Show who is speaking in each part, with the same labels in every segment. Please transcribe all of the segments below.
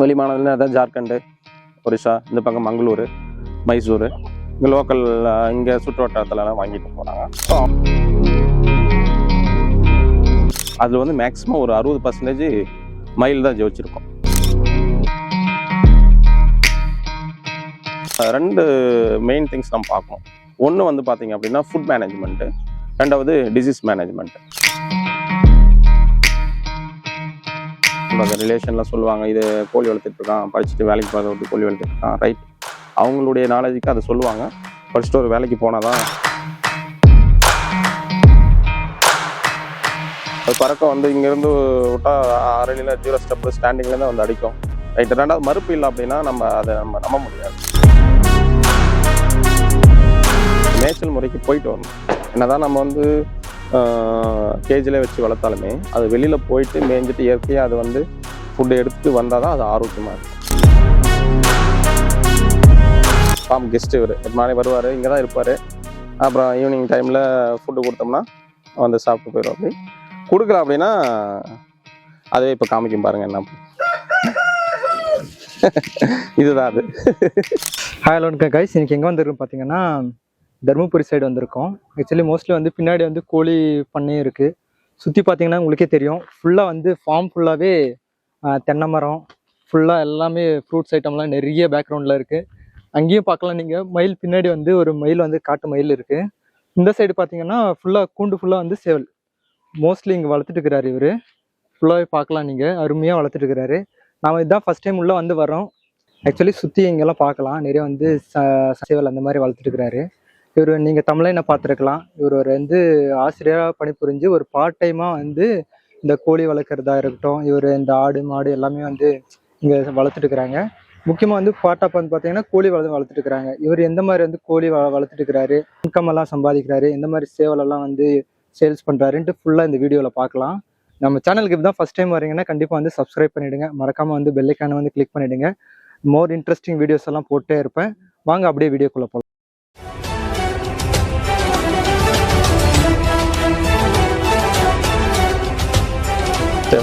Speaker 1: வெளி மாநிலம்னா அதாவது ஜார்க்கண்டு ஒரிசா இந்த பக்கம் மங்களூர் மைசூர். இங்கே லோக்கல் இங்கே சுற்று வட்டாரத்துலலாம் வாங்கிட்டு போகிறாங்க ஸோ அதில் வந்து மேக்ஸிமம் ஒரு அறுபது பர்சன்டேஜ் மயில் தான் ஜெயிச்சிருக்கோம். ரெண்டு மெயின் திங்ஸ் நம்ம பார்க்கணும். ஒன்று வந்து பார்த்தீங்க அப்படின்னா ஃபுட் மேனேஜ்மெண்ட்டு ரெண்டாவது டிசீஸ் மேனேஜ்மெண்ட்டு அந்த ரிலேஷன்லாம் சொல்லுவாங்க. இது கோழி வளர்த்துட்டு இருக்கான். படிச்சுட்டு வேலைக்கு போகிறத விட்டு கோழி வளர்த்துட்டு இருக்கான். ரைட் அவங்களுடைய நாலேஜுக்கு அதை சொல்லுவாங்க. படிச்சுட்டு ஒரு வேலைக்கு போனால் தான் அது பறக்க வந்து இங்கேருந்து விட்டா அரளியில் ஜீரோ ஸ்டெப் ஸ்டாண்டிங்லேருந்து வந்து அடிக்கும். ரைட் ரெண்டாவது மறுப்பு இல்லை அப்படின்னா நம்ம அதை நம்ம நம்ப முடியாது. மேய்ச்சல் முறைக்கு போயிட்டு வரணும். என்னதான் நம்ம வந்து கேஜில் வச்சு வளர்த்தாலுமே அது வெளியில் போயிட்டு மேய்ஞ்சிட்டு இயற்கையாக அது வந்து ஃபுட்டு எடுத்து வந்தால் தான் அது ஆரோக்கியமாக இருக்கும். ஃபார்ம் கெஸ்ட் இவர். மாலை வருவார். இங்கே தான் இருப்பார். அப்புறம் ஈவினிங் டைமில் ஃபுட்டு கொடுத்தோம்னா வந்து சாப்பிட்டு போயிடும் அப்படி. கொடுக்கல அப்படின்னா அதுவே இப்போ காமிக்கும் பாருங்கள் என்ன இதுதான் அது.
Speaker 2: ஹாய் லோன் கைஸ் இன்னைக்கு எங்கே வந்திருக்கோம் பார்த்தீங்கன்னா தருமபுரி சைடு வந்திருக்கோம். ஆக்சுவலி மோஸ்ட்லி வந்து பின்னாடி வந்து கோழி பண்ணையும் இருக்குது சுற்றி பார்த்தீங்கன்னா உங்களுக்கே தெரியும். ஃபுல்லாக வந்து ஃபார்ம் ஃபுல்லாகவே தென்னை மரம் ஃபுல்லாக எல்லாமே ஃப்ரூட்ஸ் ஐட்டம்லாம் நிறைய பேக்ரவுண்டில் இருக்குது அங்கேயும் பார்க்கலாம் நீங்கள் மயில் பின்னாடி வந்து ஒரு மயில் வந்து காட்டு மயில் இருக்குது இந்த சைடு பார்த்தீங்கன்னா ஃபுல்லாக கூண்டு ஃபுல்லாக வந்து சேவல். மோஸ்ட்லி இங்கே வளர்த்துட்டு இருக்கிறாரு இவர். ஃபுல்லாகவே பார்க்கலாம் நீங்கள் அருமையாக வளர்த்துட்டு இருக்கிறாரு. நாம இதுதான் ஃபஸ்ட் டைம் உள்ளே வந்து வரோம் ஆக்சுவலி சுற்றி இங்கெல்லாம் பார்க்கலாம் நிறைய வந்து ச- சேவல் அந்த மாதிரி வளர்த்துட்டு இருக்கிறாரு. இவர் நீங்கள் தமிழனை பார்த்துருக்கலாம். இவர் வந்து ஆசிரியராக பணிபுரிஞ்சு ஒரு பார்ட் டைமாக வந்து இந்த கோழி வளர்க்குறதா இருக்கட்டும் இவர் இந்த ஆடு மாடு எல்லாமே வந்து இங்கே வளர்த்துட்டு இருக்கிறாங்க. முக்கியமாக வந்து பார்ட்டாப் வந்து பார்த்தீங்கன்னா கோழி வளர்த்து வளர்த்துட்டு இருக்கிறாங்க. இவர் எந்த மாதிரி வந்து கோழி வ வளர்த்துட்டு இருக்கிறாரு இன்கம் எல்லாம் சம்பாதிக்கிறாரு எந்த மாதிரி சேவலெல்லாம் வந்து சேல்ஸ் பண்ணுறாருன்ட்டு ஃபுல்லாக இந்த வீடியோவில் பார்க்கலாம். நம்ம சேனலுக்கு இப்போ தான் ஃபஸ்ட் டைம் வரீங்கன்னா கண்டிப்பாக வந்து சப்ஸ்கிரைப் பண்ணிவிடுங்க மறக்காமல் வந்து பெல்லைக்கான வந்து கிளிக் பண்ணிவிடுங்க மோர் இன்ட்ரெஸ்டிங் வீடியோஸ் எல்லாம் போட்டே இருப்பேன். வாங்க அப்படியே வீடியோக்குள்ளே போகலாம்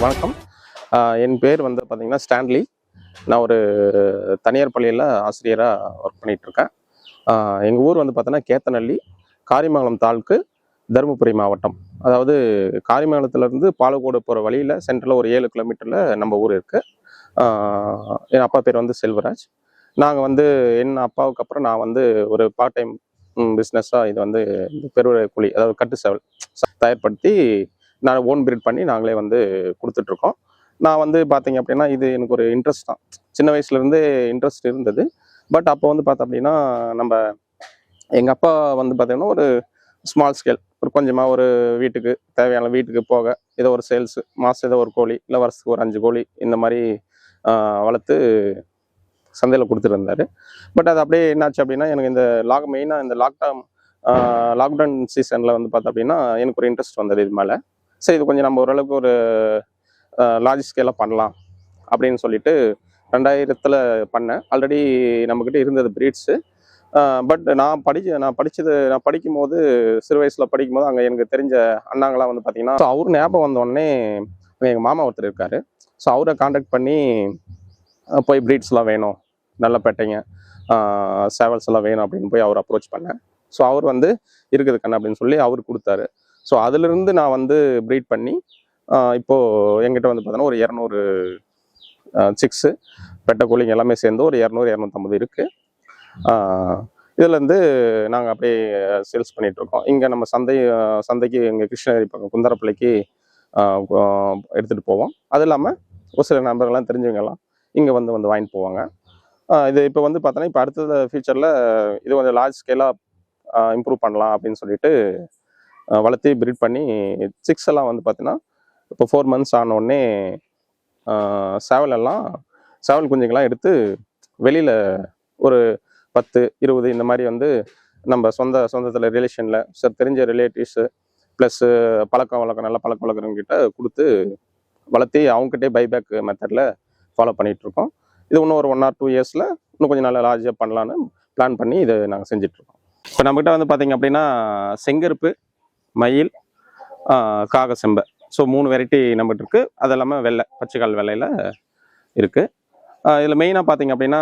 Speaker 1: வணக்கம். என் பேர் வந்து பார்த்தீங்கன்னா ஸ்டான்லி. நான் ஒரு தனியார் பள்ளியில் ஆசிரியராக ஒர்க் பண்ணிகிட்ருக்கேன் எங்கள் ஊர் வந்து பார்த்தோன்னா கேத்தநல்லி காரிமங்கலம் தாலுக்கு தருமபுரி மாவட்டம். அதாவது காரிமங்கலத்துலேருந்து பாலக்கோடு போகிற வழியில் சென்ட்ரலில் ஒரு ஏழு கிலோமீட்டரில் நம்ம ஊர் இருக்குது என் அப்பா பேர் வந்து செல்வராஜ். நாங்கள் வந்து என் அப்பாவுக்கு அப்புறம் நான் வந்து ஒரு பார்ட் டைம் பிஸ்னஸாக இது வந்து இந்த பெருவிழை அதாவது கட்டு சேவல் தயார்படுத்தி நான் ஓன் பிரீட் பண்ணி நாங்களே வந்து கொடுத்துட்ருக்கோம். நான் வந்து பார்த்தீங்க அப்படின்னா இது எனக்கு ஒரு இன்ட்ரெஸ்ட் தான். சின்ன வயசுலேருந்தே இன்ட்ரெஸ்ட் இருந்தது. பட் அப்போ வந்து பார்த்தோம் அப்படின்னா நம்ம எங்கள் அப்பா வந்து பார்த்தீங்கன்னா ஒரு ஸ்மால் ஸ்கேல் ஒரு கொஞ்சமாக ஒரு வீட்டுக்கு தேவையான வீட்டுக்கு போக ஏதோ ஒரு சேல்ஸு மாதம் ஏதோ ஒரு கோழி இல்லை வருஷத்துக்கு ஒரு அஞ்சு கோழி இந்த மாதிரி வளர்த்து சந்தையில் கொடுத்துருந்தாரு பட் அது அப்படியே என்னாச்சு அப்படின்னா எனக்கு இந்த லாக் மெயினாக இந்த லாக்டவுன் லாக்டவுன் சீசனில் வந்து பார்த்தோம் அப்படின்னா எனக்கு ஒரு இன்ட்ரெஸ்ட் வந்தது இது மேலே. சரி இது கொஞ்சம் நம்ம ஓரளவுக்கு ஒரு லார்ஜ் ஸ்கேலாக பண்ணலாம் அப்படின்னு சொல்லிட்டு ரெண்டாயிரத்தில் பண்ணேன். ஆல்ரெடி நம்மக்கிட்ட இருந்தது ப்ரீட்ஸு பட் நான் படிச்சு நான் படித்தது நான் படிக்கும் போது சிறு வயசில் படிக்கும் போது அங்கே எனக்கு தெரிஞ்ச அண்ணாங்களாம் வந்து பார்த்தீங்கன்னா ஸோ அவர் ஞாபகம் வந்தோடனே எங்கள் மாமா ஒருத்தர் இருக்கார். ஸோ அவரை காண்டாக்ட் பண்ணி போய் ப்ரீட்ஸ்லாம் வேணும். நல்ல பெட்டைங்க சேவல்ஸ் எல்லாம் வேணும் அப்படின்னு போய் அவர் அப்ரோச் பண்ணேன். ஸோ அவர் வந்து இருக்குது கண்ணு அப்படின்னு சொல்லி அவர் கொடுத்தாரு. ஸோ அதிலிருந்து நான் வந்து ப்ரீட் பண்ணி இப்போது எங்கிட்ட வந்து பார்த்தோன்னா ஒரு இரநூறு சிக்ஸு பெட்டை கோழிங்க எல்லாமே சேர்ந்து ஒரு இரநூறு இரநூத்தம்பது இருக்குது இதுலேருந்து நாங்கள் அப்படியே சேல்ஸ் பண்ணிகிட்ருக்கோம் இங்கே நம்ம சந்தை சந்தைக்கு இங்கே கிருஷ்ணகிரி பக்கம் குந்தரப்பிள்ளைக்கு எடுத்துகிட்டு போவோம். அது இல்லாமல் ஒரு சில நண்பர்கள்லாம் தெரிஞ்சவங்கலாம் இங்கே வந்து வந்து வாங்கிட்டு போவாங்க. இது இப்போ வந்து பார்த்தோன்னா இப்போ அடுத்தது ஃபியூச்சரில் இது கொஞ்சம் லார்ஜ் ஸ்கேலாக இம்ப்ரூவ் பண்ணலாம் அப்படின்னு சொல்லிட்டு வளர்த்து ப்ரீட் பண்ணி சிக்ஸ் எல்லாம் வந்து பார்த்தீங்கன்னா இப்போ ஃபோர் மந்த்ஸ் ஆன உடனே சேவல் எல்லாம் சேவல் குஞ்சுங்கள்லாம் எடுத்து வெளியில் ஒரு பத்து இருபது இந்த மாதிரி வந்து நம்ம சொந்த சொந்தத்தில் ரிலேஷனில் சார் தெரிஞ்ச ரிலேட்டிவ்ஸு ப்ளஸ் பழக்கம் வழக்கம் நல்ல பழக்க வழக்கிறவங்கிட்ட கொடுத்து வளர்த்தி அவங்ககிட்டே பைபேக் மெத்தடில் ஃபாலோ பண்ணிகிட்ருக்கோம் இது இன்னும் ஒரு ஒன் ஆர் டூ இயர்ஸில் இன்னும் கொஞ்சம் நல்லா லார்ஜாக பண்ணலான்னு பிளான் பண்ணி இதை நாங்கள் செஞ்சிட்ருக்கோம் இப்போ நம்மகிட்ட வந்து பார்த்தீங்க அப்படின்னா செங்கருப்பு மயில் காகசெம்பை. ஸோ மூணு வெரைட்டி நம்மகிட்ட இருக்குது அது இல்லாமல் வெள்ளை பச்சைக்கால் வெள்ளையில் இருக்குது இதில் மெயினாக பார்த்தீங்க அப்படின்னா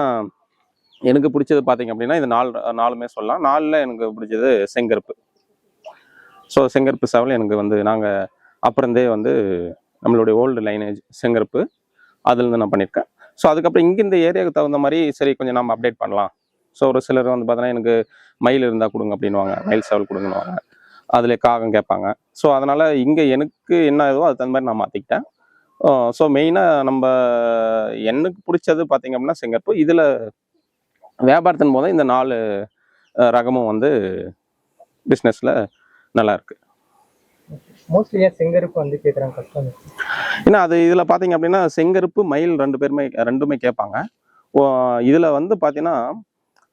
Speaker 1: எனக்கு பிடிச்சது பார்த்தீங்க அப்படின்னா இது நாலு நாலுமே சொல்லலாம். நாலில் எனக்கு பிடிச்சது செங்கருப்பு. ஸோ செங்கருப்பு சேவல் எனக்கு வந்து நாங்கள் அப்புறந்தே வந்து நம்மளுடைய ஓல்டு லைனேஜ் செங்கருப்பு அதுலேருந்து நான் பண்ணியிருக்கேன் ஸோ அதுக்கப்புறம் இங்கே இந்த ஏரியாவுக்கு தகுந்த மாதிரி சரி கொஞ்சம் நம்ம அப்டேட் பண்ணலாம். ஸோ ஒரு சிலர் வந்து பார்த்தோன்னா எனக்கு மயில் இருந்தால் கொடுங்க அப்படின்னுவாங்க. மயில் சேவல் கொடுங்கன்னுவாங்க. அதில் காகம் கேட்பாங்க. ஸோ அதனால் இங்கே எனக்கு என்ன இதுவோ அதுக்கு தகுந்த மாதிரி நான் மாற்றிக்கிட்டேன் ஸோ மெயினாக நம்ம எனக்கு பிடிச்சது பார்த்தீங்க அப்படின்னா செங்கற்பு. இதில் வியாபாரத்தின் போது இந்த நாலு ரகமும் வந்து பிஸ்னஸில் நல்லா இருக்கு.
Speaker 2: மோஸ்ட்லி ஏன் செங்கருப்பு வந்து கேட்குறாங்க கஸ்டமர்
Speaker 1: ஏன்னா அது இதில் பார்த்தீங்க அப்படின்னா செங்கருப்பு மயில் ரெண்டு பேருமே ரெண்டுமே கேட்பாங்க. இதில் வந்து பார்த்தீங்கன்னா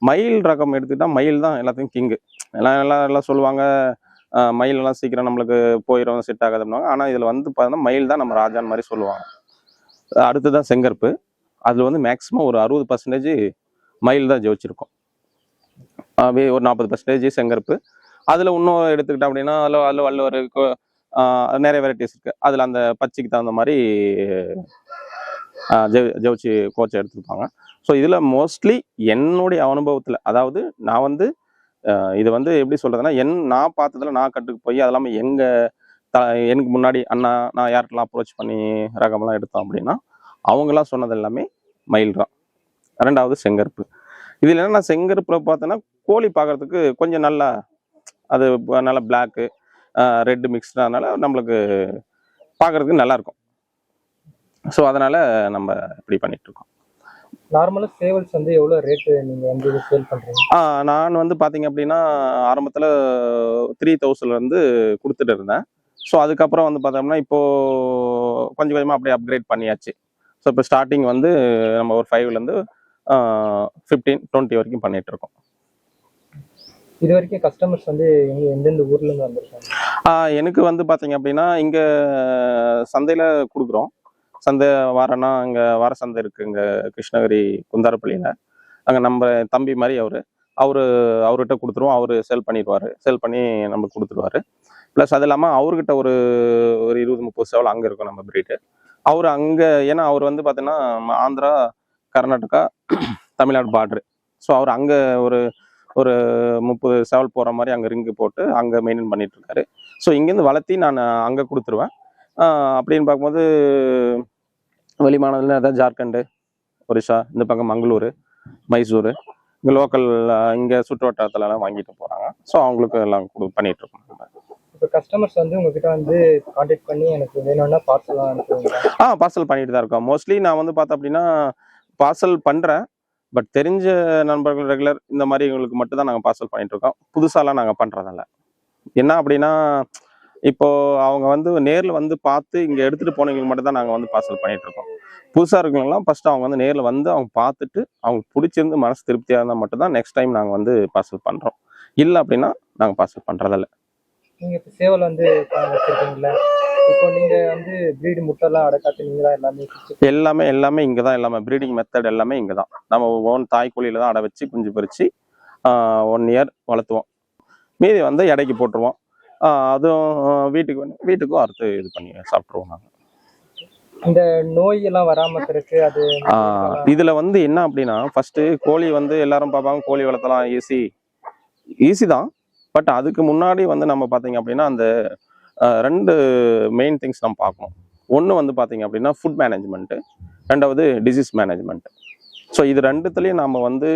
Speaker 1: மயில் ரகம் எடுத்துக்கிட்டா மயில் தான் எல்லாத்தையும் கிங்கு எல்லாம் எல்லாம் எல்லாம் சொல்லுவாங்க. மயிலெல்லாம் சீக்கிரம் நம்மளுக்கு போயிடும் செட் ஆகாது அப்படின்னாங்க ஆனால் இதில் வந்து பார்த்தீங்கன்னா மயில் தான் நம்ம ராஜான் மாதிரி சொல்லுவாங்க. அடுத்து தான் செங்கருப்பு அதில் வந்து மேக்ஸிமம் ஒரு அறுபது பர்சன்டேஜ் மயில் தான் ஜெயிச்சிருக்கோம். அப்படியே ஒரு நாற்பது பர்சன்டேஜ் செங்கருப்பு அதில் இன்னும் எடுத்துக்கிட்டோம் அப்படின்னா அதில் அதில் வள்ளுவர் நிறைய வெரைட்டிஸ் இருக்குது அதில் அந்த பச்சைக்கு தகுந்த மாதிரி ஆஹ் ஜெ- ஜெயிச்சு கோச்சை எடுத்துருப்பாங்க. ஸோ இதில் மோஸ்ட்லி என்னுடைய அனுபவத்தில் அதாவது நான் வந்து இது வந்து எப்படி சொல்கிறதுன்னா என் நான் பார்த்ததுல நான் கட்டுக்கு போய் அது இல்லாமல் எங்கள் த எனக்கு முன்னாடி அண்ணா நான் யார்கிட்டலாம் அப்ரோச் பண்ணி ரகம்லாம் எடுத்தோம் அப்படின்னா அவங்களாம் சொன்னது எல்லாமே மயில் தான். ரெண்டாவது செங்கருப்பு. இதில் என்னன்னா செங்கருப்பில் பார்த்தோன்னா கோழி பார்க்கறதுக்கு கொஞ்சம் நல்லா அது நல்லா பிளாக்கு ரெட்டு மிக்ஸ்டானால நம்மளுக்கு பார்க்கறதுக்கு நல்லா இருக்கும். ஸோ அதனால் நம்ம இப்படி பண்ணிகிட்ருக்கோம்
Speaker 2: நார்மலாக சேவல்ஸ் வந்து எவ்வளோ ரேட்டு நீங்கள் வந்து இது சேல் பண்ணுறீங்க
Speaker 1: ஆ, நான் வந்து பார்த்தீங்க அப்படின்னா ஆரம்பத்தில் த்ரீ தௌசண்ட்லேருந்து கொடுத்துட்டு இருந்தேன். ஸோ அதுக்கப்புறம் வந்து பார்த்தோம்னா இப்போ கொஞ்சம் கொஞ்சமாக அப்படியே அப்கிரேட் பண்ணியாச்சு. ஸோ இப்போ ஸ்டார்டிங் வந்து நம்ம ஒரு ஃபைவ்லேருந்து ஃபிஃப்டீன் டுவெண்ட்டி வரைக்கும் பண்ணிட்டு இருக்கோம்.
Speaker 2: இது வரைக்கும் கஸ்டமர்ஸ் வந்து எங்க எந்தெந்த ஊர்லேருந்து வந்திருக்காங்க?
Speaker 1: எனக்கு வந்து பார்த்தீங்க அப்படின்னா இங்கே சந்தையில் கொடுக்குறோம். சந்தை வாரன்னா அங்கே வார சந்தை இருக்குது இங்கே கிருஷ்ணகிரி குந்தாரப்பள்ளியில். அங்கே நம்ம தம்பி மாதிரி அவர். அவர் அவர்கிட்ட கொடுத்துருவோம். அவர் செல் பண்ணிடுவார். செல் பண்ணி நமக்கு கொடுத்துருவாரு. ப்ளஸ் அது இல்லாமல் அவர்கிட்ட ஒரு ஒரு இருபது முப்பது சேவல் அங்கே இருக்கும் நம்ம பிரீடு அவர் அங்கே ஏன்னா அவர் வந்து பார்த்தீங்கன்னா ஆந்திரா கர்நாடகா தமிழ்நாடு பார்ட்ரு ஸோ அவர் அங்கே ஒரு ஒரு முப்பது சேவல் போகிற மாதிரி அங்கே ரிங்கு போட்டு அங்கே மெயின்டைன் பண்ணிட்டு ஸோ இங்கேருந்து வளர்த்தி நான் அங்கே கொடுத்துருவேன். அப்படின்னு பார்க்கும்போது வெளி மாநிலத்தில் அதாவது ஜார்க்கண்டு ஒரிஷா இந்த பக்கம் மங்களூர் மைசூர். இங்கே லோக்கல் இங்கே சுற்று வட்டாரத்துலலாம் வாங்கிட்டு போகிறாங்க ஸோ அவங்களுக்கு எல்லாம் கொடு பண்ணிட்டு இருக்கோம் நம்ம.
Speaker 2: இப்போ கஸ்டமர்ஸ் வந்து உங்ககிட்ட வந்து காண்டாக்ட் பண்ணி எனக்கு வேணும்னா பார்சலாக அனுப்புவீங்களா
Speaker 1: ஆ பார்சல் பண்ணிட்டு தான் இருக்கோம். மோஸ்ட்லி நான் வந்து பார்த்தேன் அப்படின்னா பார்சல் பண்ணுறேன் பட் தெரிஞ்ச நண்பர்கள் ரெகுலர் இந்த மாதிரி எங்களுக்கு மட்டும் தான் நாங்கள் பார்சல் பண்ணிட்டு இருக்கோம் புதுசாலாம் நாங்கள் பண்ணுறதில்ல என்ன அப்படின்னா இப்போ அவங்க வந்து நேரில் வந்து பார்த்து இங்கே எடுத்துகிட்டு போனவங்களுக்கு மட்டும் தான் நாங்கள் வந்து பார்சல் பண்ணிட்டு இருக்கோம். புதுசாக இருக்கிறவங்களாம் ஃபர்ஸ்ட் அவங்க வந்து நேரில் வந்து அவங்க பார்த்துட்டு அவங்களுக்கு பிடிச்சிருந்து மனசு திருப்தியாக இருந்தால் மட்டும் தான் நெக்ஸ்ட் டைம் நாங்கள் வந்து பார்சல் பண்ணுறோம் இல்லை அப்படின்னா நாங்கள் பார்சல் பண்ணுறதில்ல
Speaker 2: நீங்கள் இப்போ சேவல் வந்து வச்சுருக்கீங்களா இப்போ நீங்கள் வந்து ப்ரீடு முட்டைலாம் அடக்காத்து நீங்களா எல்லாமே
Speaker 1: எல்லாமே எல்லாமே இங்கே தான் எல்லாமே ப்ரீடிங் மெத்தட் எல்லாமே இங்கே தான் நம்ம ஓன் தாய்க்கோழியில தான் அடை வச்சு குஞ்சு பறித்து ஒன் இயர் வளர்த்துவோம். மீதி வந்து எடைக்கு போட்டுருவோம். அதுவும் வீட்டுக்கு வந்து வீட்டுக்கும் அறுத்து இது பண்ணி சாப்பிட்ருவோம் நாங்கள்
Speaker 2: இந்த நோய் எல்லாம் வராம இருக்கிறதுக்கு அது
Speaker 1: இதில் வந்து என்ன அப்படின்னா ஃபர்ஸ்ட் கோழி வந்து எல்லாரும் பார்ப்பாங்க கோழி வளர்த்தலாம் ஈஸி ஈஸி தான். பட் அதுக்கு முன்னாடி வந்து நம்ம பார்த்தீங்க அப்படின்னா அந்த ரெண்டு மெயின் திங்ஸ் நம்ம பார்க்கணும். ஒன்று வந்து பார்த்தீங்க அப்படின்னா ஃபுட் மேனேஜ்மெண்ட்டு ரெண்டாவது டிசீஸ் மேனேஜ்மெண்ட் ஸோ இது ரெண்டுத்துலேயும் நம்ம வந்து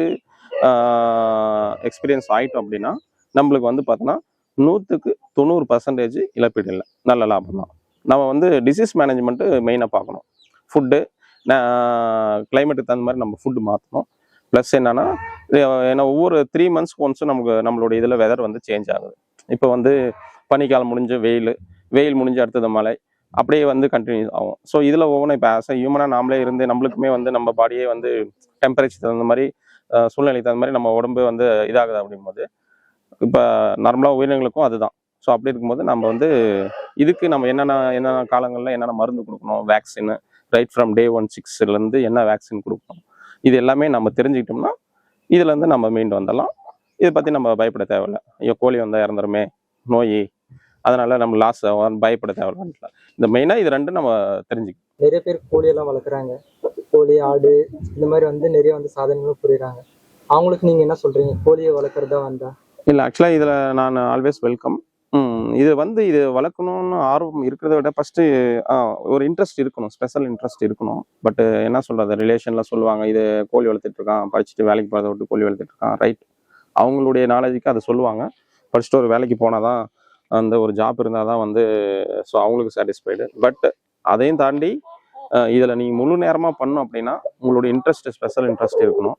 Speaker 1: எக்ஸ்பீரியன்ஸ் ஆயிட்டோம் அப்படின்னா நம்மளுக்கு வந்து பார்த்தோன்னா நூற்றுக்கு தொண்ணூறு பர்சன்டேஜ் இழப்பீடு இல்லை. நல்ல லாபம் தான் நம்ம வந்து டிசீஸ் மேனேஜ்மெண்ட்டு மெயினாக பார்க்கணும். ஃபுட்டு கிளைமேட்டுக்கு தகுந்த மாதிரி நம்ம ஃபுட்டு மாற்றணும் ப்ளஸ் என்னென்னா ஏன்னா ஒவ்வொரு த்ரீ மந்த்ஸ்க்கு ஒன்ஸும் நமக்கு நம்மளுடைய இதில் வெதர் வந்து சேஞ்ச் ஆகுது. இப்போ வந்து பனிக்காலம் முடிஞ்சு வெயில் வெயில் முடிஞ்சு அடுத்தது மழை அப்படியே வந்து கண்டினியூஸ் ஆகும். ஸோ இதில் ஒவ்வொன்றும் இப்போ ஆஸ் ஹியூமனாக நாமளே இருந்து நம்மளுக்குமே வந்து நம்ம பாடியே வந்து டெம்பரேச்சர் தகுந்த மாதிரி சூழ்நிலைக்கு தகுந்த மாதிரி நம்ம உடம்பு வந்து இதாகுது அப்படிங்கும்போது இப்போ நார்மலாக உயிரினங்களுக்கும் அதுதான். ஸோ அப்படி இருக்கும்போது நம்ம வந்து இதுக்கு நம்ம என்னென்ன என்னென்ன காலங்களில் என்னென்ன மருந்து கொடுக்கணும்? Vaccine right from day one சிக்ஸ்லேருந்து என்ன வேக்சின் கொடுக்கணும்? இது எல்லாமே நம்ம தெரிஞ்சுக்கிட்டோம்னா இதுலேருந்து நம்ம மீண்டு வந்துடலாம். இதை பற்றி நம்ம பயப்பட தேவையில்ல. ஐயோ கோழி வந்தால் இறந்துருமே. நோய். அதனால நம்ம லாஸ் பயப்பட தேவையில்ல. இந்த மெயினாக இது ரெண்டும் நம்ம தெரிஞ்சுக்கணும்.
Speaker 2: நிறைய பேர் கோழியெல்லாம் வளர்க்குறாங்க. கோழி ஆடு இந்த மாதிரி வந்து நிறைய வந்து சாதனைகளும் புரியுறாங்க. அவங்களுக்கு நீங்கள் என்ன சொல்கிறீங்க கோழியை வளர்க்குறதா வந்தால்
Speaker 1: இல்லை ஆக்சுவலாக இதில் நான் ஆல்வேஸ் வெல்கம் இது வந்து இது வளர்க்கணும்னு ஆர்வம் இருக்கிறத விட ஃபஸ்ட்டு ஒரு இன்ட்ரெஸ்ட் இருக்கணும் ஸ்பெஷல் இன்ட்ரெஸ்ட் இருக்கணும். பட் என்ன சொல்கிறது ரிலேஷனில் சொல்லுவாங்க இது கோழி வளர்த்துட்டு இருக்கான் படிச்சுட்டு வேலைக்கு போகிறத விட்டு கோழி வளர்த்துட்டு இருக்கான் ரைட் அவங்களுடைய நாலேஜுக்கு அதை சொல்லுவாங்க. படிச்சுட்டு ஒரு வேலைக்கு போனால் தான் அந்த ஒரு ஜாப் இருந்தால் தான் வந்து ஸோ அவங்களுக்கு சாட்டிஸ்ஃபைடு பட் அதையும் தாண்டி இதில் நீங்கள் முழு நேரமாக பண்ணோம் அப்படின்னா உங்களுடைய இன்ட்ரெஸ்ட் ஸ்பெஷல் இன்ட்ரெஸ்ட் இருக்கணும்.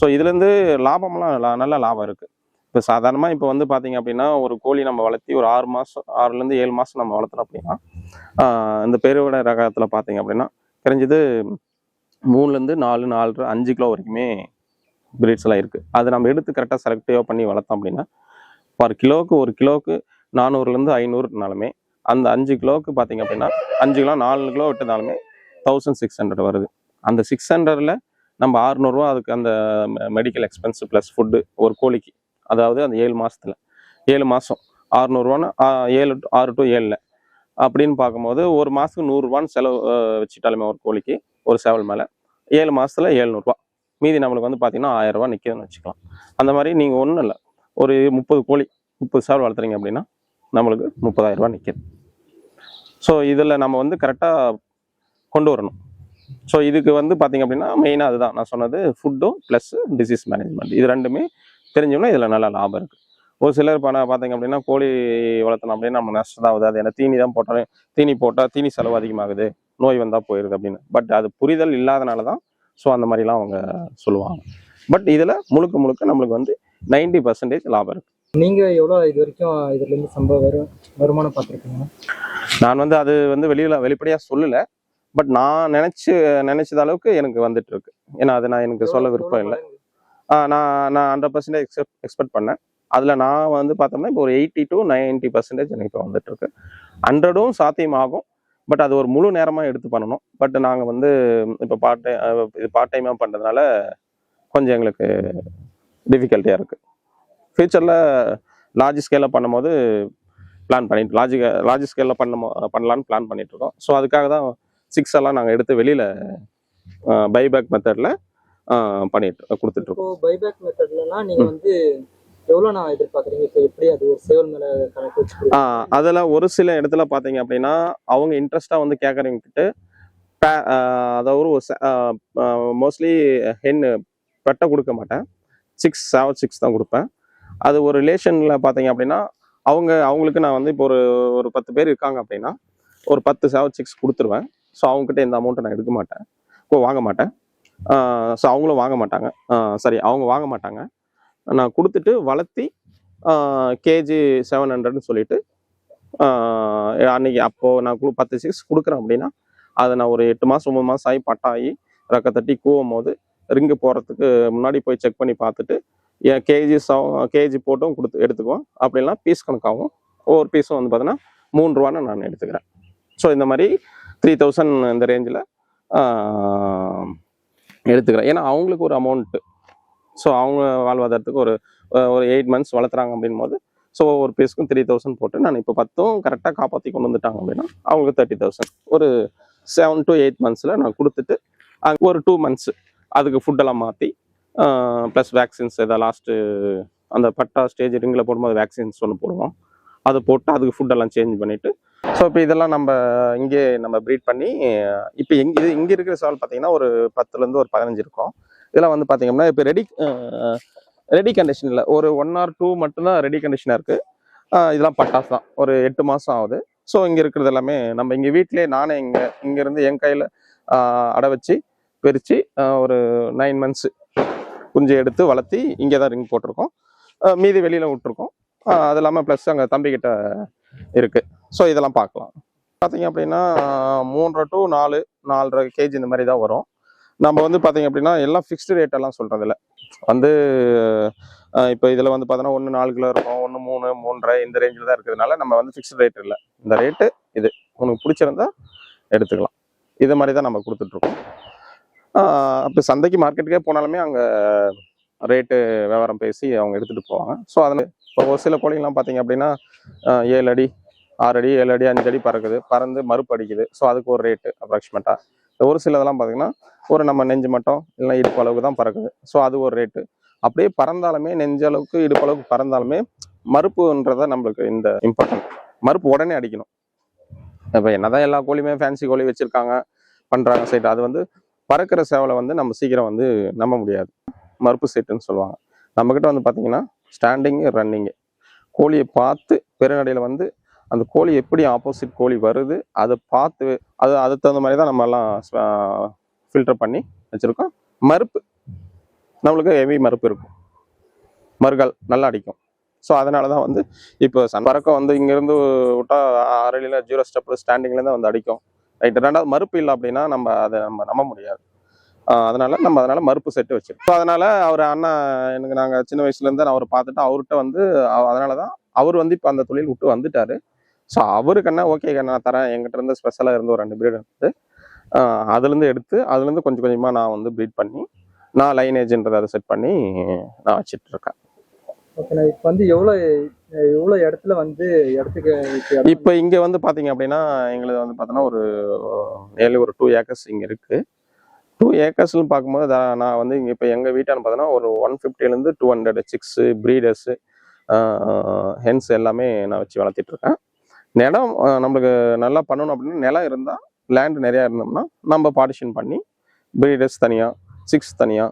Speaker 1: ஸோ இதுலேருந்து லாபம்லாம் லா- நல்ல லாபம் இருக்குது இப்போ சாதாரணமாக இப்போ வந்து பார்த்தீங்க அப்படின்னா ஒரு கோழி நம்ம வளர்த்தி ஒரு ஆறு மாதம் ஆறுலேருந்து ஏழு மாதம் நம்ம வளர்த்துறோம் அப்படின்னா இந்த பெருவிட ரகத்தில் பார்த்தீங்க அப்படின்னா குறைஞ்சது மூணுலேருந்து நாலு நாலு அஞ்சு கிலோ வரைக்குமே பிரீட்ஸ் எல்லாம் இருக்குது அது நம்ம எடுத்து கரெக்டாக செலக்டிவாக பண்ணி வளர்த்தோம் அப்படின்னா பர் கிலோவுக்கு ஒரு கிலோவுக்கு நானூறுலேருந்து ஐநூறுனாலுமே அந்த அஞ்சு கிலோவுக்கு பார்த்தீங்க அப்படின்னா அஞ்சு கிலோ நாலு கிலோ விட்டதாலுமே தௌசண்ட் சிக்ஸ் ஹண்ட்ரட் வருது. அந்த சிக்ஸ் ஹண்ட்ரடில் நம்ம அறுநூறுவா அதுக்கு அந்த மெடிக்கல் எக்ஸ்பென்ஸ் ப்ளஸ் ஃபுட்டு ஒரு கோழிக்கு அதாவது அந்த ஏழு மாதத்தில் ஏழு மாதம் அறுநூறுவான்னு ஏழு ஆறு டு ஏழில். அப்படின்னு பார்க்கும்போது ஒரு மாதத்துக்கு நூறுரூவான்னு செலவு வச்சுட்டாலுமே ஒரு கோழிக்கு ஒரு சேவல் மேலே. ஏழு மாதத்தில் ஏழ்நூறுபா மீதி நம்மளுக்கு வந்து பார்த்திங்கன்னா ஆயிரம் நிற்கிதுன்னு வச்சுக்கலாம். அந்த மாதிரி நீங்கள் ஒன்றும் இல்லை. ஒரு முப்பது கோழி முப்பது சேவல் வளர்த்துறீங்க அப்படின்னா நம்மளுக்கு முப்பதாயிரம் ரூபா நிற்கிது ஸோ இதில் நம்ம வந்து கரெக்டாக கொண்டு வரணும். ஸோ இதுக்கு வந்து பார்த்தீங்க அப்படின்னா மெயினாக அதுதான். நான் சொன்னது ஃபுட்டும் ப்ளஸ் டிசீஸ் மேனேஜ்மெண்ட் இது ரெண்டுமே தெரிஞ்சோம்னா இதில் நல்ல லாபம் இருக்குது ஒரு சிலர் பண்ண பார்த்தீங்க அப்படின்னா கோழி வளர்த்தணும் அப்படின்னா நம்ம நஷ்டம் தான் ஆகுது. அது ஏன்னா தீனி தான் போட்டாலும் தீனி போட்டால் தீனி செலவு அதிகமாகுது. நோய் வந்தால் போயிடுது அப்படின்னு. பட் அது புரிதல் இல்லாதனால தான் ஸோ அந்த மாதிரிலாம் அவங்க சொல்லுவாங்க. பட் இதில் முழுக்க முழுக்க நம்மளுக்கு வந்து 90% பர்சன்டேஜ் லாபம் இருக்குது
Speaker 2: நீங்க எவ்வளவு இது வரைக்கும் இதுல இருந்து சம்பவ வரும் வருமானம் பார்த்துருக்கீங்க?
Speaker 1: நான் வந்து அது வந்து வெளியில வெளிப்படையாக சொல்லலை. பட் நான் நினச்சி நினச்சத அளவுக்கு எனக்கு வந்துட்டு இருக்கு. ஏன்னா அது நான் எனக்கு சொல்ல விருப்பம் இல்லை. நான் நான் ஹண்ட்ரட் பர்சன்டேஜ் எக்ஸெப்ட் எக்ஸ்பெக்ட் பண்ணேன். அதில் நான் வந்து பார்த்தோம்னா இப்போ ஒரு எயிட்டி டு நைன்ட்டி பர்சன்டேஜ் எனக்கு இப்போ வந்துட்டுருக்கு. ஹண்ட்ரடும் சாத்தியமாகும். பட் அது ஒரு முழு நேரமாக எடுத்து பண்ணணும். பட் நாங்கள் வந்து இப்போ பார்ட் டைம் இது பார்ட் டைமாக பண்ணுறதுனால கொஞ்சம் எங்களுக்கு டிஃபிகல்ட்டியாக இருக்குது ஃப்யூச்சரில் லார்ஜ் ஸ்கேலில் பண்ணும்போது பிளான் பண்ணிட்டு லார்ஜ் லார்ஜ் ஸ்கேலில் பண்ண பண்ணலான்னு பிளான் பண்ணிகிட்ருக்கோம் இருக்கோம் ஸோ அதுக்காக தான் சிக்ஸ் எல்லாம் நாங்கள் எடுத்து வெளியில் பைபேக் மெத்தடில் பண்ணிட்டு கொடுத்துட்டு இருக்கோம்.
Speaker 2: பைபேக் மெத்தட்லனா நீங்க வந்து
Speaker 1: அதுல ஒரு சில இடத்துல பாத்தீங்க அப்படின்னா அவங்க இன்ட்ரெஸ்டா வந்து கேட்கறவங்கிட்ட அதாவது மோஸ்ட்லி ஹென் பெட்டை கொடுக்க மாட்டேன். சிக்ஸ் செவன் சிக்ஸ் தான் கொடுப்பேன். அது ஒரு ரிலேஷன்ல பாத்தீங்க அப்படின்னா அவங்க அவங்களுக்கு நான் வந்து இப்போ ஒரு ஒரு பத்து பேர் இருக்காங்க அப்படின்னா ஒரு பத்து செவன் சிக்ஸ் கொடுத்துருவேன். ஸோ அவங்ககிட்ட இந்த அமௌண்ட்டை நான் எடுக்க மாட்டேன். வாங்க மாட்டேன். ஸோ அவங்களும் வாங்க மாட்டாங்க. சரி அவங்க வாங்க மாட்டாங்க. நான் கொடுத்துட்டு வளர்த்தி கேஜி செவன் ஹண்ட்ரட்னு சொல்லிட்டு அன்னைக்கு அப்போது நான் கு- பத்து சிக்ஸ் கொடுக்குறேன் அப்படின்னா அதை நான் ஒரு எட்டு மாதம் ஒம்பது மாதம் ஆகி பட்டாகி ரக்க தட்டி கூவும் போது ரிங்கு போகிறதுக்கு முன்னாடி போய் செக் பண்ணி பார்த்துட்டு என் கேஜி கேஜி போட்டும் கொடுத்து எடுத்துக்குவோம். அப்படிலாம் பீஸ் கணக்காகும் ஒவ்வொரு பீஸும் வந்து பார்த்தீங்கன்னா மூணு ரூபான்னு நான் எடுத்துக்கிறேன். ஸோ இந்த மாதிரி த்ரீ தௌசண்ட் இந்த ரேஞ்சில் எடுத்துக்கிறேன். ஏன்னா அவங்களுக்கு ஒரு அமௌண்ட்டு ஸோ அவங்க வாழ்வாதாரத்துக்கு ஒரு ஒரு எயிட் மந்த்ஸ் வளர்த்துறாங்க அப்படின் போது ஸோ ஒவ்வொரு பீஸ்க்கும் த்ரீ தௌசண்ட் போட்டு நான் இப்போ பத்தும் கரெக்டாக காப்பாற்றி கொண்டு வந்துட்டாங்க அப்படின்னா அவங்களுக்கு தேர்ட்டி தௌசண்ட் ஒரு செவன் டு எயிட் மந்த்ஸில் நான் கொடுத்துட்டு அங்கே ஒரு டூ மந்த்ஸ் அதுக்கு ஃபுட்டெல்லாம் மாற்றி ப்ளஸ் வேக்சின்ஸ் எதாவது லாஸ்ட்டு அந்த பட்டா ஸ்டேஜ் ரிங்கில் போடும்போது வேக்சின்ஸ் ஒன்று போடுவோம். அதை போட்டு அதுக்கு ஃபுட்டெல்லாம் சேஞ்ச் பண்ணிவிட்டு ஸோ இப்போ இதெல்லாம் நம்ம இங்கே நம்ம ப்ரீட் பண்ணி இப்போ எங்க இது இங்கே இருக்கிற சால் பார்த்தீங்கன்னா ஒரு பத்துலேருந்து ஒரு பதினஞ்சு இருக்கும். இதெல்லாம் வந்து பார்த்தீங்கன்னா இப்போ ரெடி ரெடி கண்டிஷனில் ஒரு ஒன் ஆர் டூ மட்டும்தான் ரெடி கண்டிஷனாக இருக்குது இதெல்லாம் பட்டாஸ் தான். ஒரு எட்டு மாதம் ஆகுது. ஸோ இங்கே இருக்கிறது எல்லாமே நம்ம இங்கே வீட்டிலே நானே இங்கே இங்கேருந்து என் கையில் அடை வச்சு பிரித்து ஒரு நைன் மந்த்ஸு குஞ்சு எடுத்து வளர்த்தி இங்கே தான் ரிங் போட்டிருக்கோம் மீதி வெளியில் விட்டுருக்கோம். அது இல்லாமல் ப்ளஸ் அங்கே தம்பிக்கிட்ட இருக்குது ஸோ இதெல்லாம் பார்க்கலாம். பார்த்தீங்க அப்படின்னா மூன்றரை டு நாலு நாலரை கேஜி இந்த மாதிரி தான் வரும். நம்ம வந்து பார்த்தீங்க அப்படின்னா எல்லாம் ஃபிக்ஸ்டு ரேட்டெல்லாம் சொல்கிறதில்ல வந்து இப்போ இதில் வந்து பார்த்தோன்னா ஒன்று நாலு கிலோ இருக்கும் ஒன்று மூணு மூன்றரை இந்த ரேஞ்சில் தான் இருக்கிறதுனால நம்ம வந்து ஃபிக்ஸ்டு ரேட் இல்லை. இந்த ரேட்டு இது. உனக்கு பிடிச்சிருந்தா எடுத்துக்கலாம். இது மாதிரி தான் நம்ம கொடுத்துட்ருக்கோம் அப்போ சந்தைக்கு மார்க்கெட்டுக்கே போனாலுமே அங்கே ரேட்டு விவரம் பேசி அவங்க எடுத்துகிட்டு போவாங்க. ஸோ அதில் இப்போ ஒரு சில கோழிகள்லாம் பார்த்தீங்க அப்படின்னா ஏழு அடி ஆறு அடி ஏழு அடி அஞ்சு அடி பறக்குது. பறந்து மறுப்பு அடிக்குது. ஸோ அதுக்கு ஒரு ரேட்டு அப்ராக்சிமேட்டாக ஒரு சிலதெல்லாம் பார்த்தீங்கன்னா ஒரு நம்ம நெஞ்சு மட்டும் இல்லைன்னா இடுப்பு அளவுக்கு தான் பறக்குது. ஸோ அது ஒரு ரேட்டு அப்படியே பறந்தாலுமே நெஞ்சளவுக்கு இடுப்பு அளவுக்கு பறந்தாலுமே மறுப்புன்றதை நம்மளுக்கு இந்த இம்பார்ட்டன்ட் மறுப்பு உடனே அடிக்கணும். இப்போ என்னதான் எல்லா கோழியுமே ஃபேன்சி கோழி வச்சுருக்காங்க பண்ணுறாங்க சைட் அது வந்து பறக்கிற சேவலை வந்து நம்ம சீக்கிரம் வந்து நம்ப முடியாது. மறுப்பு செட்டுன்னு சொல்லுவாங்க. நம்மக்கிட்ட வந்து பார்த்தீங்கன்னா ஸ்டாண்டிங்கு ரன்னிங்கு கோழியை பார்த்து பெருநடையில் வந்து அந்த கோழி எப்படி ஆப்போசிட் கோழி வருது அதை பார்த்து அது அதுக்கு தகுந்த மாதிரி தான் நம்ம எல்லாம் ஃபில்டர் பண்ணி வச்சுருக்கோம். மறுப்பு நம்மளுக்கு ஹெவி மறுப்பு இருக்கும். மறுகால் நல்லா அடிக்கும். ஸோ அதனால தான் வந்து இப்போ சன் பறக்கம் வந்து இங்கேருந்து விட்டால் அரளியில் ஜீரோ ஸ்டெப்பில் ஸ்டாண்டிங்லேருந்து வந்து அடிக்கும். ரைட் ரெண்டாவது மறுப்பு இல்லை அப்படின்னா நம்ம அதை நம்ம நம்ப முடியாது. அதனால நம்ம அதனால மறுப்பு செட்டு வச்சிருக்கோம் ஸோ அதனால அவர் அண்ணா எனக்கு நாங்கள் சின்ன வயசுலேருந்து நான் அவரை பார்த்துட்டு அவர்கிட்ட வந்து அதனால தான் அவர் வந்து இப்போ அந்த தொழில் விட்டு வந்துட்டாரு. ஸோ அவருக்கு என்ன ஓகே நான் தரேன். எங்கிட்ட இருந்து ஸ்பெஷலாக இருந்து ஒரு ரெண்டு பிரீட் இருந்து அதுலேருந்து எடுத்து அதுலேருந்து கொஞ்சம் கொஞ்சமாக நான் வந்து ப்ரீட் பண்ணி நான் லைனேஜ்ன்றதை அதை செட் பண்ணி நான் வச்சிட்டு இருக்கேன்.
Speaker 2: ஓகேண்ணா இப்போ வந்து எவ்வளோ எவ்வளோ இடத்துல வந்து இடத்துக்கு இப்போ
Speaker 1: இங்கே வந்து பார்த்தீங்க அப்படின்னா எங்களுக்கு வந்து பார்த்தோன்னா ஒரு நியர்லி ஒரு டூ ஏக்கர்ஸ் இங்கே இருக்குது டூ ஏக்கர்ஸ்னு பார்க்கும்போது நான் வந்து இங்கே இப்போ எங்கள் வீட்டான்னு பார்த்தோன்னா ஒரு one ஃபிஃப்டிலேருந்து two hundred six breeders hens எல்லாமே நான் வச்சு வளர்த்திட்ருக்கேன் நிலம் நம்மளுக்கு நல்லா பண்ணணும் அப்படின்னா நிலம் இருந்தால் லேண்ட் நிறையா இருந்தோம்னா நம்ம பார்ட்டிஷன் பண்ணி ப்ரீடர்ஸ் தனியாக சிக்ஸ் தனியாக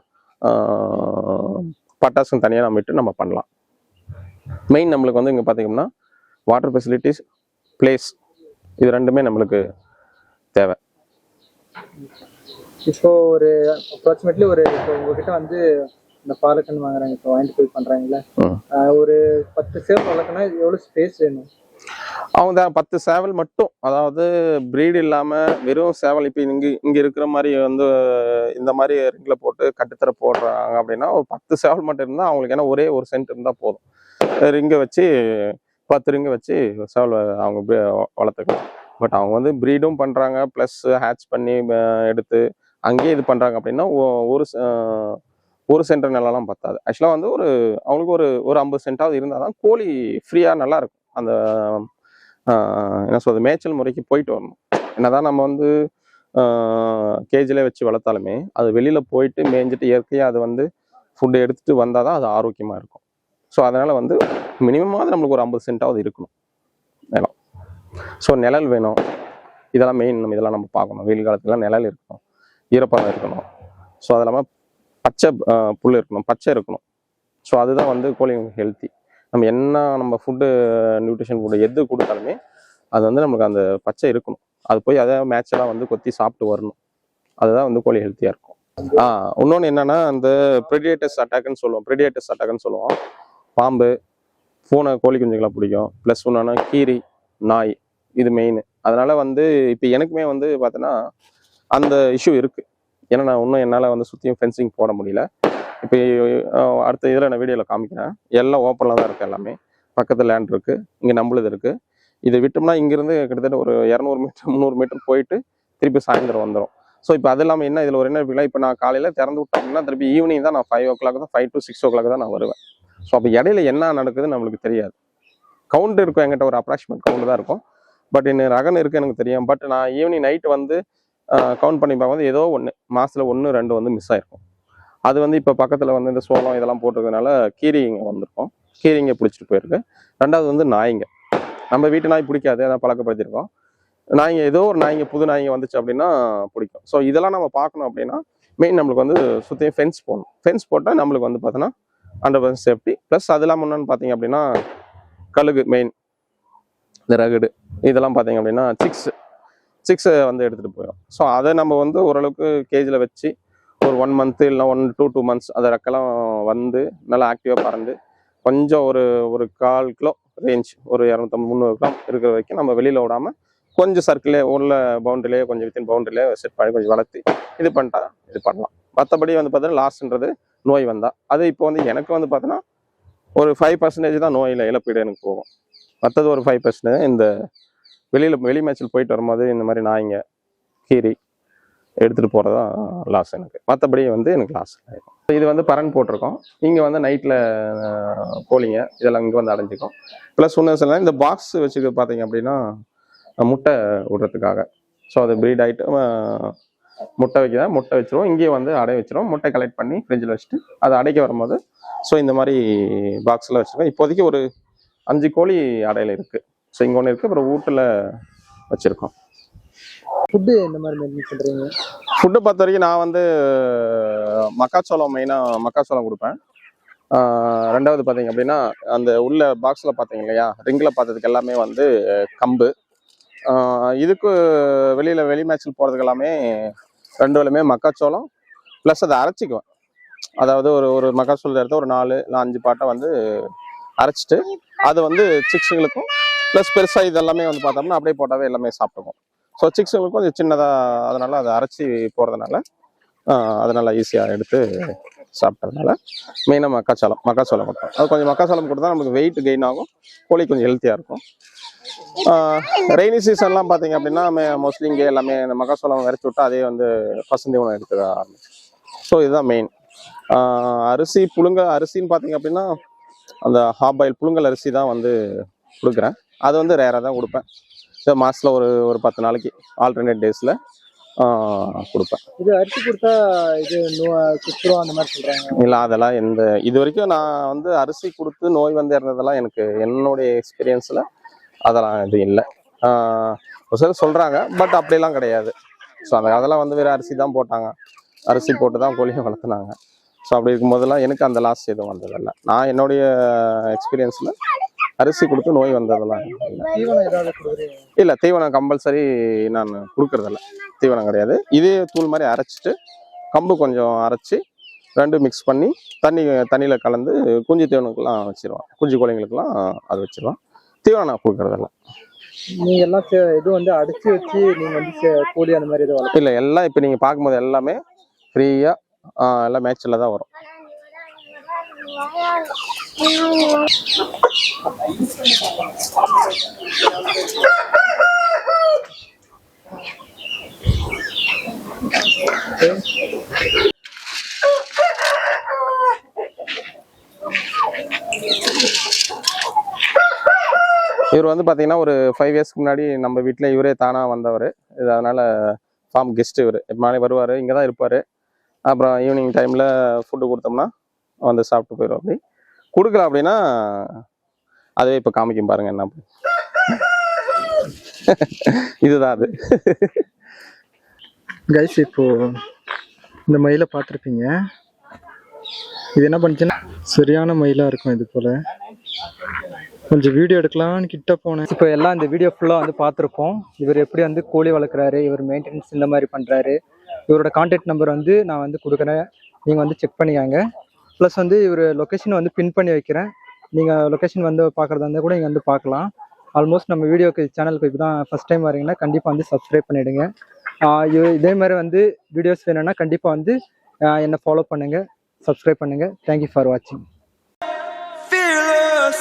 Speaker 1: பட்டாசும் தனியாக நம்ம விட்டு நம்ம பண்ணலாம். மெயின் நம்மளுக்கு வந்து இங்கே பார்த்தீங்கன்னா வாட்டர் ஃபெசிலிட்டிஸ் பிளேஸ் இது ரெண்டுமே நம்மளுக்கு தேவை.
Speaker 2: இப்போ ஒரு அப்ராக்சிமேட்லி ஒரு இப்போ உங்ககிட்ட வந்து இந்த பாலக்கன் வாங்குறாங்க இப்போ வாங்கிட்டு போய் பண்றாங்கல்ல. ஒரு பத்து சேவ் வளர்க்கணும் எவ்வளோ ஸ்பேஸ் வேணும்?
Speaker 1: அவங்க பத்து சேவல் மட்டும். அதாவது பிரீடு இல்லாமல் வெறும் சேவல் இப்போ இங்கே இங்கே இருக்கிற மாதிரி வந்து இந்த மாதிரி ரிங்கில் போட்டு கட்டுத்தர போடுறாங்க அப்படின்னா ஒரு பத்து சேவல் மட்டும் இருந்தால் அவங்களுக்கு ஏன்னா ஒரே ஒரு சென்ட் இருந்தால் போதும். ரிங்கை வச்சு பத்து ரிங்கை வச்சு சேவல் அவங்க வளர்த்துக்கலாம். பட் அவங்க வந்து ப்ரீடும் பண்ணுறாங்க ப்ளஸ் ஹேட்ச் பண்ணி எடுத்து அங்கேயே இது பண்ணுறாங்க அப்படின்னா ஒரு ஒரு சென்டர் நிலம்லாம் பத்தாது. ஆக்சுவலாக வந்து ஒரு அவங்களுக்கு ஒரு ஒரு ஐம்பது சென்ட்டாவது இருந்தால் தான் கோழி ஃப்ரீயாக நல்லா இருக்கும். அந்த என்ன சொல்றது மேய்ச்சல் முறைக்கு போயிட்டு வரணும். என்னதான் நம்ம வந்து கேஜிலே வச்சு வளர்த்தாலுமே அது வெளியில் போயிட்டு மேய்ஞ்சிட்டு இயற்கையாக அது வந்து ஃபுட்டு எடுத்துகிட்டு வந்தால் தான் அது ஆரோக்கியமாக இருக்கும். ஸோ அதனால் வந்து மினிமமாவது நம்மளுக்கு ஒரு ஐம்பது சென்ட்டாவது இருக்கணும். நிலம். ஸோ நிழல் வேணும். இதெல்லாம் மெயின் நம்ம இதெல்லாம் நம்ம பார்க்கணும். வெயில் காலத்துலலாம் நிழல் இருக்கணும். ஈரப்பதம் இருக்கணும். ஸோ அது இல்லாமல் பச்சை புல் இருக்கணும். பச்சை இருக்கணும். ஸோ அதுதான் வந்து கோழிங்களுக்கு ஹெல்த்தி நம்ம என்ன நம்ம ஃபுட்டு நியூட்ரிஷன் ஃபுட்டு எது கொடுத்தாலுமே அது வந்து நமக்கு அந்த பச்சை இருக்கணும். அது போய் அதை மேட்செல்லாம் வந்து கொத்தி சாப்பிட்டு வரணும். அதுதான் வந்து கோழி ஹெல்த்தியாக இருக்கும். ஆ இன்னொன்று என்னன்னா அந்த ப்ரெடியேட்டர்ஸ் அட்டாக்னு சொல்லுவோம். ப்ரெடியேட்டர்ஸ் அட்டாக்னு சொல்லுவோம். பாம்பு பூனை கோழி குஞ்சுகளை பிடிக்கும். ப்ளஸ் ஒன்றுனா கீரி நாய் இது மெயின் அதனால் வந்து இப்போ எனக்குமே வந்து பார்த்தோன்னா அந்த இஷ்யூ இருக்குது ஏன்னா நான் இன்னும் என்னால் வந்து சுற்றியும் ஃபென்சிங் போட முடியல. இப்போ அடுத்த இதில் நான் வீடியோவில் காமிக்கிறேன். எல்லாம் ஓப்பனில் தான் இருக்குது எல்லாமே. பக்கத்தில் லேண்ட் இருக்குது இங்கே நம்மளுது இருக்குது இதை விட்டோம்னா இங்கேருந்து கிட்டத்தட்ட ஒரு இரநூறு மீட்டர் முந்நூறு மீட்டர் போயிட்டு திருப்பி சாயந்தரம் வந்துடும் ஸோ இப்போ அது இல்லாமல் என்ன? இதில் ஒரு என்ன இப்போ நான் காலையில் திறந்து விட்டாங்கன்னா திருப்பி ஈவினிங் தான் நான் ஃபைவ் ஓ கிளாக் தான் five to six o'clock தான் நான் வருவேன். ஸோ அப்போ இடையில என்ன நடக்குதுன்னு நம்மளுக்கு தெரியாது. கவுண்ட் இருக்கும் என்கிட்ட ஒரு அப்ராக்சிமேட் கவுண்ட் தான் இருக்கும். பட் இன்னும் ரகன் இருக்குது எனக்கு தெரியும். பட் நான் ஈவினிங் நைட் வந்து கவுண்ட் பண்ணி பார்க்கும்போது ஏதோ ஒன்று மாதத்தில் ஒன்று ரெண்டு வந்து மிஸ் ஆயிருக்கும். அது வந்து இப்போ பக்கத்தில் வந்து இந்த சோளம் இதெல்லாம் போட்டிருக்கனால கீரிங்க இங்கே வந்திருக்கும். கீரி பிடிச்சிட்டு போயிருக்கு. ரெண்டாவது வந்து நாய்ங்க. நம்ம வீட்டு நாய் பிடிக்காது அதான் பழக்கப்படுத்திருக்கோம் நாய்ங்க ஏதோ ஒரு நாய்ங்க புது நாய்ங்க வந்துச்சு அப்படின்னா பிடிக்கும். ஸோ இதெல்லாம் நம்ம பார்க்கணும் அப்படின்னா மெயின் நம்மளுக்கு வந்து சுற்றியும் ஃபென்ஸ் போடணும். ஃபென்ஸ் போட்டால் நம்மளுக்கு வந்து பார்த்தோன்னா ஹண்ட்ரட் பர்சன்ட் சேஃப்டி ப்ளஸ் அது இல்லாமல் என்னன்னு பார்த்தீங்க அப்படின்னா கழுகு மெயின் இந்த ரகுடு. இதெல்லாம் பார்த்தீங்க அப்படின்னா சிக்ஸ் சிக்ஸை வந்து எடுத்துகிட்டு போயிடும். ஸோ அதை நம்ம வந்து ஓரளவுக்கு கேஜில் வச்சு ஒரு ஒன் மந்த்து இல்லைனா ஒன் டூ டூ மந்த்ஸ் அதை ரெக்கெல்லாம் வந்து நல்லா ஆக்டிவாக பறந்து கொஞ்சம் ஒரு ஒரு கால் கிலோ ரேஞ்ச் ஒரு இரநூத்தம்பது முந்நூறு கிராம் இருக்கிற வரைக்கும் நம்ம வெளியில் விடாமல் கொஞ்சம் சர்க்கிளே உள்ள பவுண்டரிலே கொஞ்சம் வித்தின் பவுண்டரிலே செட் பண்ணி கொஞ்சம் வளர்த்து இது பண்ணிட்டா இது பண்ணலாம். மற்றபடி வந்து பார்த்தீங்கன்னா லாஸ்ட்ன்றது நோய் வந்தால் அது இப்போ வந்து எனக்கு வந்து பார்த்தோன்னா ஒரு ஃபைவ் பர்சன்டேஜ் தான் நோயில் இழப்பீடு எனக்கு போகும். மற்றது ஒரு ஃபைவ் பர்சன்டேஜ் இந்த வெளியில் வெளி மேட்ச்சில் போயிட்டு வரும்போது இந்த மாதிரி நாய்ங்க கீரி எடுத்துகிட்டு போகிறதா லாஸ் எனக்கு. மற்றபடி வந்து எனக்கு லாஸ் இது வந்து பரன் போட்டிருக்கோம். இங்கே வந்து நைட்டில் கோழிங்க இதெல்லாம் இங்கே வந்து அடைஞ்சிக்கும். ப்ளஸ் ஒன்று சில இந்த பாக்ஸ் வச்சுக்க பார்த்தீங்க அப்படின்னா முட்டை விடுறதுக்காக. ஸோ அது ப்ரீட் ஆகிட்டு முட்டை வைக்கிறேன் முட்டை வச்சுருவோம். இங்கேயே வந்து அடை வச்சிருவோம். முட்டை கலெக்ட் பண்ணி ஃப்ரிட்ஜில் வச்சுட்டு அதை அடைக்க வரும்போது ஸோ இந்த மாதிரி பாக்ஸில் வச்சுருக்கோம். இப்போதைக்கு ஒரு அஞ்சு கோழி அடையில் இருக்குது ஸோ இங்கே ஒன்று இருக்குது அப்புறம் வீட்டில் வச்சுருக்கோம்.
Speaker 2: ஃபுட்டு இந்த மாதிரி மெயின்டைன் பண்ணுறீங்க
Speaker 1: ஃபுட்டு பொறுத்த வரைக்கும் நான் வந்து மக்காச்சோளம் மெயினாக மக்காச்சோளம் கொடுப்பேன். ரெண்டாவது பார்த்தீங்க அப்படின்னா அந்த உள்ள பாக்ஸில் பார்த்தீங்க இல்லையா? ரிங்கில் பார்த்ததுக்கு எல்லாமே வந்து கம்பு. இதுக்கு வெளியில் வெளி மேட்ச்சில் போகிறதுக்கு எல்லாமே ரெண்டு வேலையுமே மக்காச்சோளம். ப்ளஸ் அதை அரைச்சிக்குவேன். அதாவது ஒரு ஒரு மக்காச்சோளத்தை எடுத்து ஒரு நாலு இல்லை அஞ்சு பாட்டை வந்து அரைச்சிட்டு அது வந்து சிக்ஸுங்களுக்கும் ப்ளஸ் பெருசாக இதெல்லாமே வந்து பார்த்தோம்னா அப்படியே போட்டாவே எல்லாமே சாப்பிட்டுக்கும். ஸோ சிக்ஸுங்களுக்கும் கொஞ்சம் சின்னதாக அதனால் அதை அரைச்சி போகிறதுனால அது நல்லா ஈஸியாக எடுத்து சாப்பிட்றதுனால மெயினாக மக்காச்சோளம் மக்காச்சோளம் கொடுப்போம். அது கொஞ்சம் மக்காச்சோளம் கொடுத்தா நமக்கு வெயிட் கெயின் ஆகும் கோழி கொஞ்சம் ஹெல்த்தியாக இருக்கும். ரெய்னி சீசன்லாம் பார்த்தீங்க அப்படின்னா மோஸ்ட்லி இங்கே எல்லாமே இந்த மக்காச்சோளம் விரைச்சி விட்டு அதே வந்து பசந்தி உணவு எடுத்துக்க ஆரம்பிச்சு ஸோ இதுதான் மெயின் அரிசி புழுங்க அரிசின்னு பார்த்தீங்க அப்படின்னா அந்த ஹாப் ஆயில் புழுங்கல் அரிசி தான் வந்து கொடுக்குறேன். அது வந்து ரேராக தான் கொடுப்பேன். ஸோ மாதத்தில் ஒரு ஒரு பத்து நாளைக்கு ஆல்டர்னேட் டேஸில் கொடுப்பேன்.
Speaker 2: இது அரிசி கொடுத்தா இது குத்துரும் அந்த மாதிரி சொல்கிறாங்க
Speaker 1: இல்லை அதெல்லாம் எந்த இது வரைக்கும் நான் வந்து அரிசி கொடுத்து நோய் வந்து இறந்ததெல்லாம் எனக்கு என்னுடைய எக்ஸ்பீரியன்ஸில் அதெல்லாம் இது இல்லை. ஒரு சிலர் சொல்கிறாங்க பட் அப்படிலாம் கிடையாது. ஸோ அந்த அதெல்லாம் வந்து வேறு அரிசி தான் போட்டாங்க. அரிசி போட்டு தான் கோழியை வளர்த்துனாங்க. ஸோ அப்படி இருக்கும்போதெல்லாம் எனக்கு அந்த லாஸ் எதுவும் வந்ததில்லை. நான் என்னுடைய எக்ஸ்பீரியன்ஸில் அரிசி கொடுத்து நோய் வந்ததெல்லாம் இல்லை.
Speaker 2: தீவனம்
Speaker 1: கம்பல்சரி நான் கொடுக்கறதில்ல. தீவனம் கிடையாது. இதே தூள் மாதிரி அரைச்சிட்டு கம்பு கொஞ்சம் அரைச்சி ரெண்டும் மிக்ஸ் பண்ணி தண்ணி தண்ணியில் கலந்து குஞ்சு தீவனுக்கெல்லாம் வச்சிருவான் குஞ்சு கோழிங்களுக்கெல்லாம் அது வச்சிருவான் தீவனம் நான் கொடுக்கறதில்ல.
Speaker 2: நீங்க எல்லாம் இது வந்து அடிச்சு வச்சு நீங்க வந்து கோழி அந்த மாதிரி எதுவும்
Speaker 1: இல்லை எல்லாம் இப்போ நீங்கள் பார்க்கும்போது எல்லாமே ஃப்ரீயாக எல்லாம் மேட்ச்சில் தான் வரும். இவர் வந்து பார்த்தீங்கன்னா ஒரு ஃபைவ் இயர்ஸ்க்கு முன்னாடி நம்ம வீட்டில் இவரே தானாக வந்தவர். இது அதனால் ஃபார்ம் கெஸ்ட் இவர். எப்போ வருவார் இங்கே தான் இருப்பார். அப்புறம் ஈவினிங் டைமில் ஃபுட்டு கொடுத்தோம்னா வந்து சாப்பிட்டு போயிடும் அப்படி. கொடுக்கல அப்படின்னா அதுவே இப்போ காமிக்கும் பாருங்க என்ன. இதுதான் அது.
Speaker 2: கைஸ் இப்போ இந்த மயிலை பார்த்துருப்பீங்க. இது என்ன பண்ணுச்சுன்னா சரியான மயிலாக இருக்கும் இது போல். கொஞ்சம் வீடியோ எடுக்கலாம்னு கிட்ட போனேன். இப்போ எல்லாம் இந்த வீடியோ ஃபுல்லாக வந்து பார்த்துருப்போம். இவர் எப்படி வந்து கோழி வளர்க்குறாரு இவர் மெயின்டெனன்ஸ் இந்த மாதிரி பண்ணுறாரு இவரோட கான்டாக்ட் நம்பர் வந்து நான் வந்து கொடுக்குறேன். நீங்கள் வந்து செக் பண்ணிக்காங்க. ப்ளஸ் வந்து இவர் லொக்கேஷன் வந்து பின் பண்ணி வைக்கிறேன். நீங்கள் லொக்கேஷன் வந்து பார்க்குறதா இருந்தால் கூட நீங்கள் வந்து பார்க்கலாம் ஆல்மோஸ்ட் நம்ம வீடியோக்கு சேனலுக்கு இப்போ தான் ஃபஸ்ட் டைம் வரீங்கன்னா கண்டிப்பாக வந்து சப்ஸ்கிரைப் பண்ணிவிடுங்க இது- இதே மாதிரி வந்து வீடியோஸ் வேணும்னா கண்டிப்பாக வந்து என்னை ஃபாலோ பண்ணுங்கள் சப்ஸ்கிரைப் பண்ணுங்கள் தேங்க்யூ ஃபார் வாட்சிங்
Speaker 3: fearless.